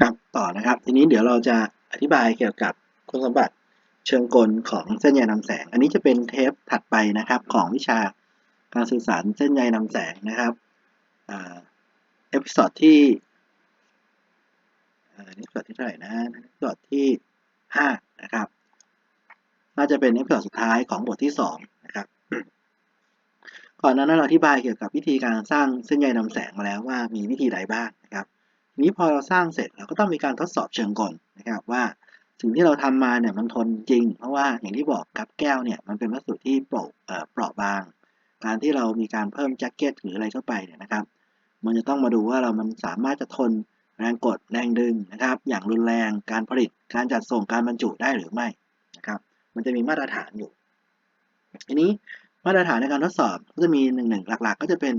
ครับต่อนะครับ ทีนี้เดี๋ยวเราจะอธิบายเกี่ยวกับคุณสมบัติเชิงกลของเส้นใยนำแสง อันนี้จะเป็นเทปถัดไปนะครับ ของวิชาการสื่อสารเส้นใยนำแสงนะครับเอพิ o d ดที่เอพิ o d ที่เท่าไหร่นะเอพิ o d ที่ห้านะครับน่าจะเป็นเอพิ o d สุดท้ายของบทที่สองนะครับก่อนหน้านั้นเราอธิบายเกี่ยวกับวิธีการสร้างเส้นใยนำแสงมาแล้วว่ามีวิธีใดบ้างนะครับ นี้พอเราสร้างเสร็จเราก็ต้องมีการทดสอบเชิงกลนะครับว่าสิ่งที่เราทำมาเนี่ยมันทนจริง เพราะว่าอย่างที่บอกกับแก้วเนี่ยมันเป็นวัสดุที่โปร่เปราะบาง การที่เรามีการเพิ่มแจ็คเก็ตหรืออะไรเข้าไปเนี่ยนะครับ มันจะต้องมาดูว่าเรามันสามารถจะทนแรงกดแรงดึงนะครับ อย่างรุนแรงการผลิตการจัดส่งการบรรจุได้หรือไม่นะครับ มันจะมีมาตรฐานอยู่ทีนี้มาตรฐานในการทดสอบก็จะมีหนึ่งหนึ่งหลัก ๆ ก็จะเป็น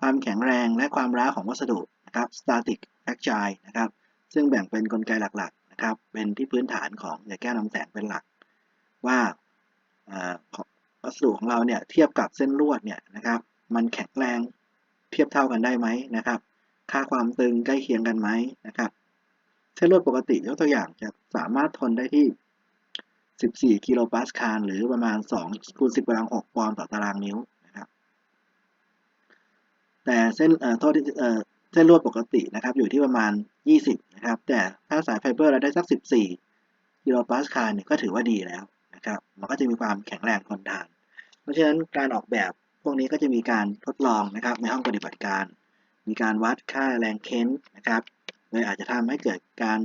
ความแข็งแรงและความร้าของวัสดุ นะครับ static agile นะครับ ซึ่งแบ่งเป็นนกลไกหลักๆนะครับ เป็นที่พื้นฐานของยาแก้วนำแสงเป็นหลัก ว่าวัสดุของเราเนี่ยเทียบกับเส้นลวดเนี่ยนะครับ มันแข็งแรงเทียบเท่ากันได้ไหมนะครับ ค่าความตึงใกล้เคียงกันไหมนะครับ เส้นลวดปกติยกตัวอย่างจะสามารถทนได้ที่ 14 กิโลปาสคาลหรือประมาณ2คูณ10กำลัง6ปอนด์ต่อตารางนิ้วนะครับแต่เส้นเอ่อโทษที่เอ่อ เส้นลวดปกตินะครับ อยู่ที่ประมาณ 20 นะครับ แต่ถ้าสายไฟเบอร์เราได้สัก 14กิโลปาสคาลเนี่ยก็ถือว่าดีแล้วนะครับ มันก็จะมีความแข็งแรงทนทาน เพราะฉะนั้นการออกแบบพวกนี้ก็จะมีการทดลองนะครับ ในห้องปฏิบัติการ มีการวัดค่าแรงเค้นนะครับเลยอาจจะทำให้เกิดการ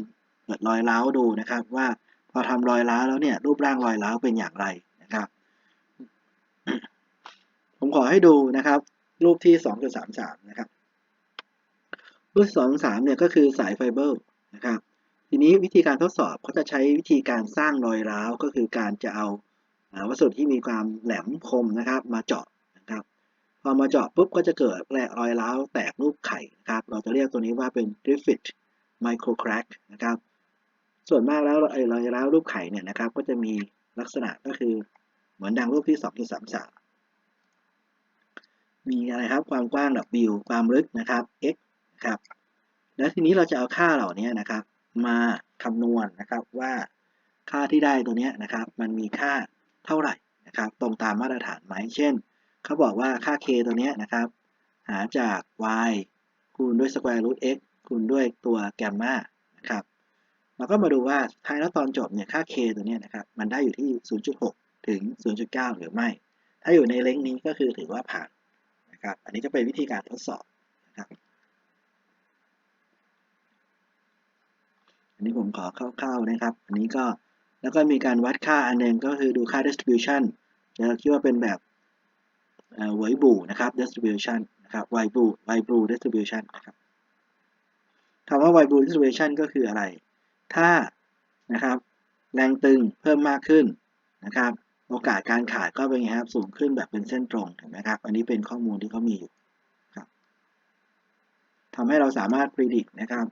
เกิดรอยร้าวดูนะครับ ว่าพอทำรอยร้าวแล้วเนี่ยรูปร่างรอยร้าวเป็นอย่างไรนะครับ ผมขอให้ดูนะครับ รูปที่ 2.33 นะครับ รูป2.3เนี่ยก็คือสายไฟเบอร์นะครับ ทีนี้วิธีการทดสอบเขาจะใช้วิธีการสร้างรอยร้าวก็คือการจะเอาวัสดุที่มีความแหลมคมนะครับ มาเจาะนะครับ พอมาเจาะปุ๊บก็จะเกิดแรอยร้าวแตกรูปไข่นะครับ เราจะเรียกตัวนี้ว่าเป็น Griffith micro crack นะครับ ส่วนมากแล้วไอ้รอยร้าวรูปไข่เนี่ยนะครับ ก็จะมีลักษณะก็คือเหมือนดังรูปที่ 2.33 มีอะไรครับความกว้าง W ความลึกนะครับ x นะครับ แล้วทีนี้เราจะเอาค่าเหล่านี้นะครับ มาคำนวณนะครับว่าค่าที่ได้ตัวนี้นะครับ มันมีค่าเท่าไหร่นะครับ ตรงตามมาตรฐานไหมเช่นเขาบอกว่าค่า k ตัวนี้นะครับ หาจาก y คูณด้วย square root x คูณด้วยตัวแกมมานะครับเราก็มาดูว่าท้ายแล้วตอนจบเนี่ยค่า k ตัวนี้นะครับ มันได้อยู่ที่ 0.6 ถึง 0.9 หรือไม่ ถ้าอยู่ในเลงนี้ก็คือถือว่าผ่านนะครับ อันนี้ก็เป็นวิธีการทดสอบ อั นนี้ผมขอคร่าวๆนะครับ อันนี้ก็แล้วก็มีการวัดค่าอันหนึ่งก็คือดูค่า distribution เราคิดว่าเป็นแบบไวบูนะครับ distribution นะครับไวบูไวบู distribution นะครับคำว่าไวบู distribution ก็คืออะไร ถ้านะครับแรงตึงเพิ่มมากขึ้นนะครับ โอกาสการขาดก็เป็นไงครับ สูงขึ้นแบบเป็นเส้นตรงเห็นไหมครับ อันนี้เป็นข้อมูลที่เขามีอยู่ครับทำให้เราสามารถ predict นะครับ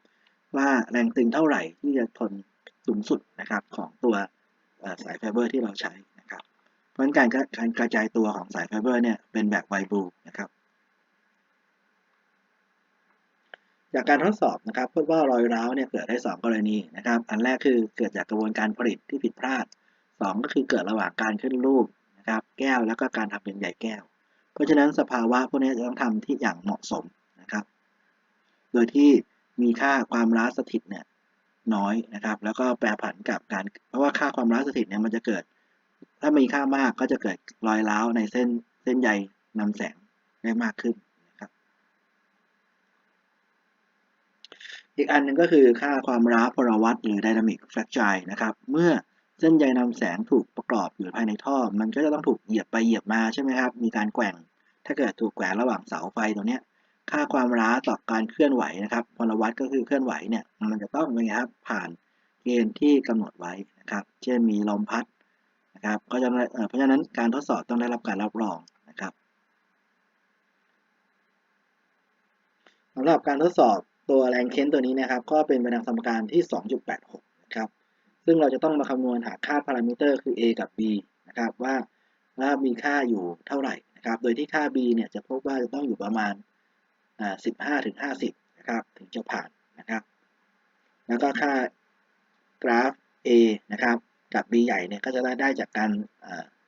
ว่าแรงตึงเท่าไหร่ที่จะทนสูงสุดนะครับของตัวสายไฟเบอร์ที่เราใช้นะครับเพราะฉะนั้นการการกระจายตัวของสายไฟเบอร์เนี่ยเป็นแบบไวบูนะครับ จากการทดสอบนะครับพบว่ารอยร้าวเนี่ยเกิดได้ 2 กรณีนะครับ อันแรกคือเกิดจากกระบวนการผลิตที่ผิดพลาด 2 ก็คือเกิดระหว่างการขึ้นรูปนะครับ แก้วแล้วก็การทำเป็นใหญ่แก้ว เพราะฉะนั้นสภาวะพวกนี้จะต้องทำที่อย่างเหมาะสมนะครับ โดยที่ มีค่าความร้าสถิตเนี่ยน้อยนะครับ แล้วก็แปรผันกับการเพราะว่าค่าความร้าสถิตเนี่ยมันจะเกิด ถ้ามีค่ามากก็จะเกิดรอยร้าวในเส้นเส้นใยนำแสงได้มากขึ้นนะครับ อีกอันหนึ่งก็คือค่าความร้าพลวัตหรือ dynamic fracture นะครับ เมื่อเส้นใยนำแสงถูกประกอบอยู่ภายในท่อ มันก็จะต้องถูกเหยียบไปเหยียบมาใช่ไหมครับ มีการแกว่ง ถ้าเกิดถูกแกว่งระหว่างเสาไฟตรงนี้ ค่าความร้าต่อการเคลื่อนไหวนะครับพลวัตก็คือเคลื่อนไหวเนี่ยมันจะต้องเป็นไงครับผ่านเกณฑ์ที่กำหนดไว้นะครับ เช่นมีลมพัดนะครับก็จะเพราะฉะนั้นการทดสอบต้องได้รับการรับรองนะครับสำหรับการทดสอบตัวแรงเค้นตัวนี้นะครับ ก็เป็นไปตามสมการที่ 2.86 นะครับ ซึ่งเราจะต้องมาคำนวณหาค่าพารามิเตอร์คือ a กับ b นะครับว่าว่ามีค่าอยู่เท่าไหร่นะครับ โดยที่ค่า b เนี่ยจะพบว่าจะต้องอยู่ประมาณ 15ถึง50นะครับถึงจะผ่านนะครับ แล้วก็ค่ากราฟ A นะครับกับ B ใหญ่เนี่ยก็จะได้ได้จากการ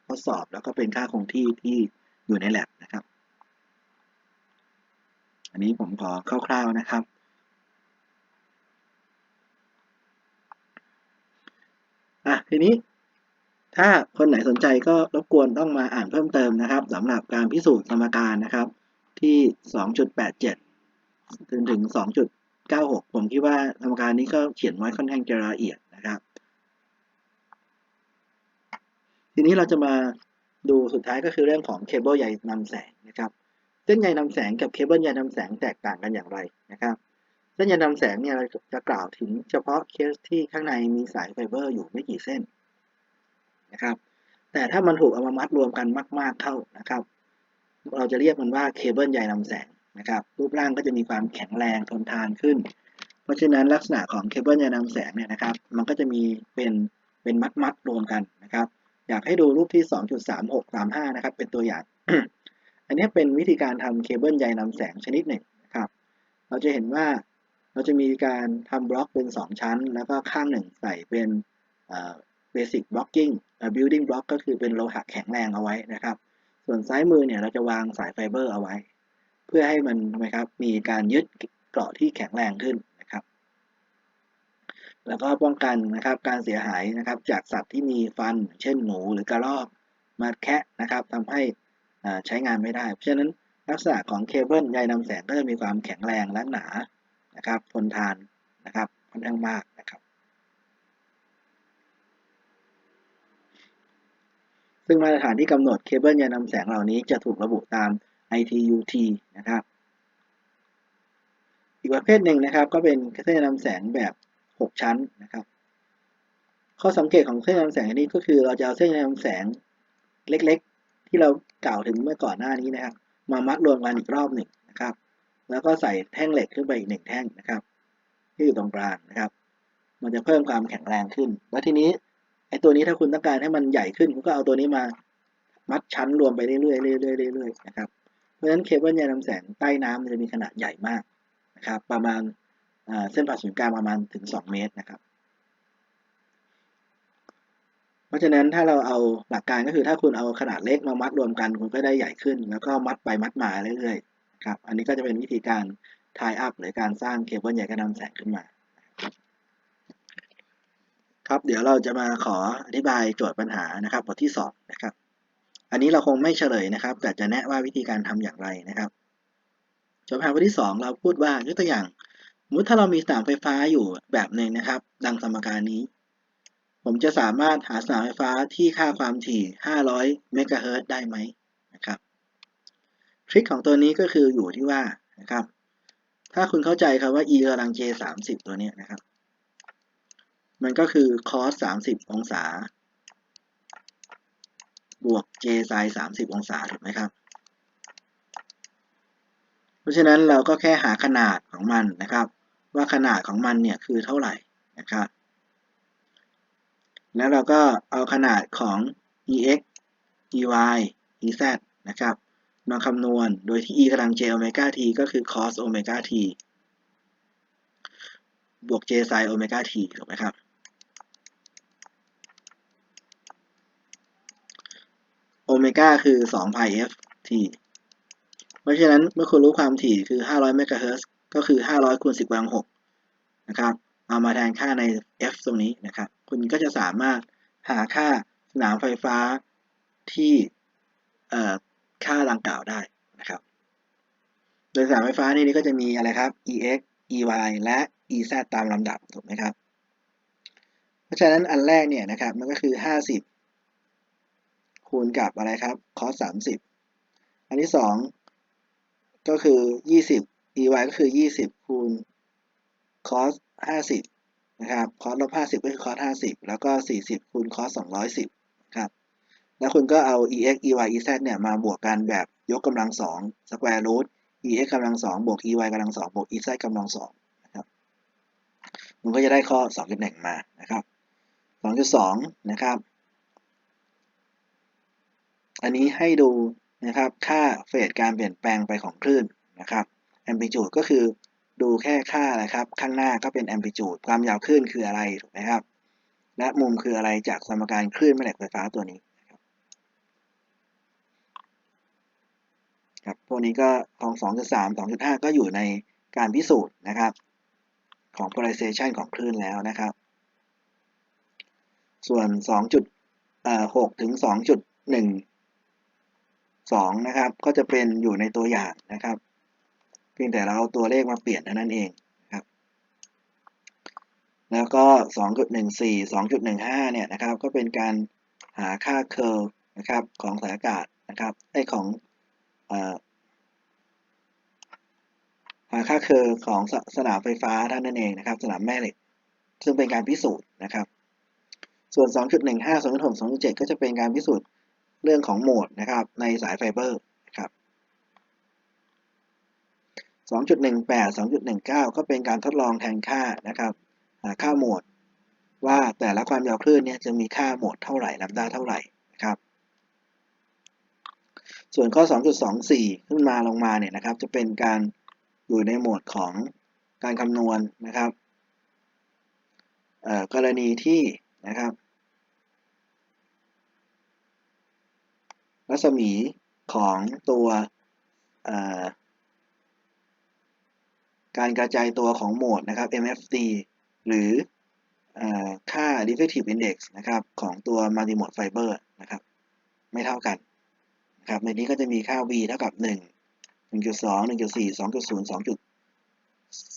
ทดสอบแล้วก็เป็นค่าคงที่ที่อยู่ใน lab นะครับ อันนี้ผมขอคร่าวๆนะครับ อะทีนี้ถ้าคนไหนสนใจก็รบกวนต้องมาอ่านเพิ่มเติมนะครับสำหรับการพิสูจน์สมการนะครับ ที่ 2.87ถึงถึง 2.96 ผมคิดว่าสมการนี้ก็เขียนไว้ค่อนข้างจะละเอียดนะครับ ทีนี้เราจะมาดูสุดท้ายก็คือเรื่องของเคเบิลใยนำแสงนะครับ เส้นใยนำแสงกับเคเบิลใยนำแสงแตกต่างกันอย่างไรนะครับเส้นใยนำแสงเนี่ยเราจะกล่าวถึงเฉพาะเคสที่ข้างในมีสายไฟเบอร์อยู่ไม่กี่เส้นนะครับ แต่ถ้ามันถูกเอามามัดรวมกันมาก ๆเข้านะครับ เราจะเรียกมันว่าเคเบิลใยนำแสงนะครับ รูปร่างก็จะมีความแข็งแรงทนทานขึ้น เพราะฉะนั้นลักษณะของเคเบิลใยนำแสงเนี่ยนะครับ มันก็จะมีเป็นเป็นมัดมัดรวมกันนะครับ อยากให้ดูรูปที่ 2.3635 นะครับ เป็นตัวอย่าง อันนี้เป็นวิธีการทำเคเบิลใยนำแสงชนิดหนึ่งนะครับ เราจะเห็นว่าเราจะมีการทำบล็อกเป็น 2 ชั้น แล้วก็ข้างหนึ่งใส่เป็นเบสิ c บล็อกกิ้งบิลดิ้งบล็อกก็คือเป็นโลหะแข็งแรงเอาไว้นะครับ ส่วนซ้ายมือเนี่ยเราจะวางสายไฟเบอร์เอาไว้ เพื่อให้มันทำไมครับมีการยึดเกราะที่แข็งแรงขึ้นนะครับ แล้วก็ป้องกันนะครับการเสียหายนะครับจากสัตว์ที่มีฟัน เช่นหนูหรือกระรอกมาแคะนะครับทำให้อ่าใช้งานไม่ได้ เพราะฉะนั้นลักษณะของเคเบิลใยนำแสงก็จะมีความแข็งแรงและหนานะครับทนทานนะครับค่อนข้างมากนะครับ ซึ่งมาตรฐานที่กำหนดเคเบิลใยนำแสงเหล่านี้จะถูกระบุตาม ITUT นะครับ อีกประเภทหนึ่งนะครับ ก็เป็นเส้นยานำแสงแบบ 6 ชั้นนะครับ ข้อสังเกตของเส้นยานำแสงอันนี้ก็คือเราจะเอาเส้นยานำแสงเล็กๆ ที่เรากล่าวถึงเมื่อก่อนหน้านี้นะครับ มามัดรวมกันอีกรอบหนึ่งนะครับ แล้วก็ใส่แท่งเหล็กขึ้นไปอีกหนึ่งแท่งนะครับ ที่อยู่ตรงกลางนะครับ มันจะเพิ่มความแข็งแรงขึ้น แล้วทีนี้ ไอ้ตัวนี้ถ้าคุณต้องการให้มันใหญ่ขึ้นคุณก็เอาตัวนี้มา มัดชั้นรวมไปเรื่อยๆเรื่อยๆเรื่อยๆนะครับเพราะฉะนั้นเคเบิลใยนำแสงใต้น้ำมันจะมีขนาดใหญ่มากนะครับ ประมาณเส้นผ่าศูนย์กลางประมาณถึง 2 เมตรนะครับ เพราะฉะนั้นถ้าเราเอาหลักการก็คือถ้าคุณเอาขนาดเล็กมามัดรวมกันคุณก็ได้ใหญ่ขึ้น แล้วก็มัดไปมัดมาเรื่อยๆครับ อันนี้ก็จะเป็นวิธีการ tie up หรือการสร้างเคเบิลใยกระนำแสงขึ้นมา ครับเดี๋ยวเราจะมาขออธิบายโจทย์ปัญหานะครับ บทที่2นะครับ อันนี้เราคงไม่เฉลยนะครับ แต่จะแนะว่าวิธีการทำอย่างไรนะครับโจทย์ปัญหาบทที่ 2 เราพูดว่ายกตัวอย่างสมมติถ้าเรามีสนามไฟฟ้าอยู่แบบหนึ่งนะครับ ดังสมการนี้ ผมจะสามารถหาสนามไฟฟ้าที่ค่าความถี่ 500 เมกะเฮิรตซ์ได้ไหมนะครับทริคของตัวนี้ก็คืออยู่ที่ว่านะครับ ถ้าคุณเข้าใจครับว่า e กำลัง j 30 ตัวนี้นะครับ มันก็คือ cos 30 องศา บวก j sin 30 องศาถูกไหมครับ เพราะฉะนั้นเราก็แค่หาขนาดของมันนะครับ ว่าขนาดของมันเนี่ยคือเท่าไหร่นะครับ แล้วเราก็เอาขนาดของ ex ey ez นะครับมาคำนวณโดยที่ e กำลัง j โอเมก้า t ก็คือ cos โอเมก้า t บวก j sin โอเมก้า t ถูกไหมครับ โอเมก้าคือ2 pi f t เพราะฉะนั้นเมื่อคุณรู้ความถี่คือ 500เมกะเฮิรตซ์ก็คือ 500คูณ10กำลัง6นะครับ เอามาแทนค่าใน f ตรงนี้นะครับ คุณก็จะสามารถหาค่าสนามไฟฟ้าที่ค่าดังกล่าวได้นะครับ โดยสนามไฟฟ้านี่ก็จะมีอะไรครับ ex ey และ ez ตามลำดับถูกไหมครับ เพราะฉะนั้นอันแรกเนี่ยนะครับมันก็คือ 50 คูณกับอะไรครับ cos 30อันที่2ก็คือ20 ey ก็คือ20คูณ cos 50นะครับ cos ลบ50ก็คือ cos 50แล้วก็40คูณ cos 210ครับแล้วคุณก็เอา ex ey ez เนี่ยมาบวกกันแบบยกกำลังสอง square root ex กำลังสองบวก ey กำลังสองบวก ez กำลังสองนะครับมันก็จะได้ข้อ2.1มานะครับ2.2นะครับ อันนี้ให้ดูนะครับค่าเฟสการเปลี่ยนแปลงไปของคลื่นนะครับ amplitude ก็คือดูแค่ค่านะครับ ข้างหน้าก็เป็น amplitude ความยาวคลื่นคืออะไรถูกไหมครับ และมุมคืออะไรจากสมการคลื่นแม่เหล็กไฟฟ้าตัวนี้ครับครับพวกนี้ก็ของ 2.3 2.5 ก็อยู่ในการพิสูจน์นะครับ ของ polarization ของคลื่นแล้วนะครับ ส่วน2.6ถึง2.1 2นะครับก็จะเป็นอยู่ในตัวอย่างนะครับเพียงแต่เราเอาตัวเลขมาเปลี่ยนเท่านั้นเองครับ แล้วก็ 2.14 2.15 เนี่ยนะครับก็เป็นการหาค่าเคอร์นะครับของสายอากาศนะครับไอของหาค่าเคอร์ของสสนามไฟฟ้าเท่านั้นเองนะครับ สนามแม่เหล็ก ซึ่งเป็นการพิสูจน์นะครับ ส่วน 2.15 2.6 2.7 ก็จะเป็นการพิสูจน์ เรื่องของโหมดนะครับ ในสายไฟเบอร์นะครับ 2.18 2.19 ก็เป็นการทดลองแทนค่านะครับหาค่าโหมด ว่าแต่ละความยาวคลื่นเนี่ยจะมีค่าโหมดเท่าไหร่ลัมดาเท่าไหร่นะครับ ส่วนข้อ 2.24 ขึ้นมาลงมาเนี่ยนะครับ จะเป็นการอยู่ในโหมดของการคำนวณนะครับกรณีที่นะครับ รัศมีของตัวการกระจายตัวของโหมดนะครับ MFD หรือค่า defective index นะครับของตัว multimode fiber นะครับไม่เท่ากันนะครับในนี้ก็จะมีค่า v เท่ากับ 1 1.2 1.4 2.0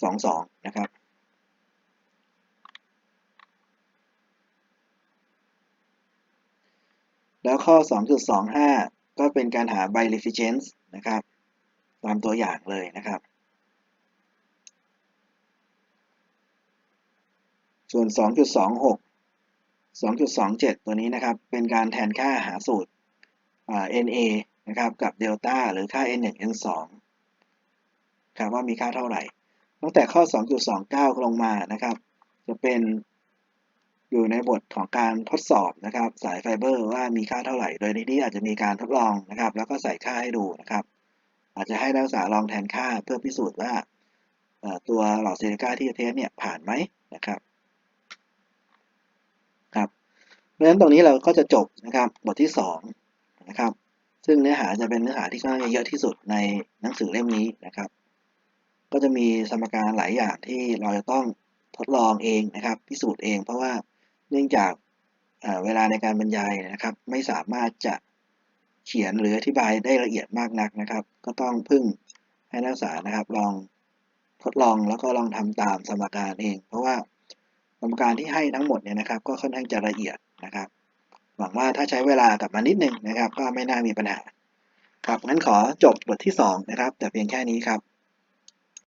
2.22 นะครับ แล้วข้อ 2.25 ก็เป็นการหา bireficence นะครับ ตามตัวอย่างเลยนะครับ ส่วน 2.26 2.27 ตัวนี้นะครับ เป็นการแทนค่าหาสูตร NA นะครับ กับเดลต้าหรือค่า N1 N2 ครับว่ามีค่าเท่าไหร่ ตั้งแต่ข้อ 2.29 ลงมานะครับ จะเป็น อยู่ในบทของการทดสอบนะครับสายไฟเบอร์ว่ามีค่าเท่าไหร่ โดยในนี้อาจจะมีการทดลองนะครับ แล้วก็ใส่ค่าให้ดูนะครับ อาจจะให้นักศึกษาลองแทนค่าเพื่อพิสูจน์ว่าตัวหลอดซิลิก้าที่จะเทสเนี่ยผ่านไหมนะครับครับเพราะฉะนั้นตรงนี้เราก็จะจบนะครับบทที่2นะครับซึ่งเนื้อหาจะเป็นเนื้อหาที่ค่อนข้างเยอะที่สุดในหนังสือเล่มนี้นะครับ ก็จะมีสมการหลายอย่างที่เราจะต้องทดลองเองนะครับ พิสูจน์เองเพราะว่า เนื่องจากเวลาในการบรรยายนะครับ ไม่สามารถจะเขียนหรืออธิบายได้ละเอียดมากนักนะครับ ก็ต้องพึ่งให้นักศึกษานะครับลองทดลองแล้วก็ลองทำตามสมการเอง เพราะว่าสมการที่ให้ทั้งหมดเนี่ยนะครับ ก็ค่อนข้างจะละเอียดนะครับ หวังว่าถ้าใช้เวลากับมันนิดนึงนะครับ ก็ไม่น่ามีปัญหา ครับงั้นขอจบบทที่ 2 นะครับ แต่เพียงแค่นี้ครับ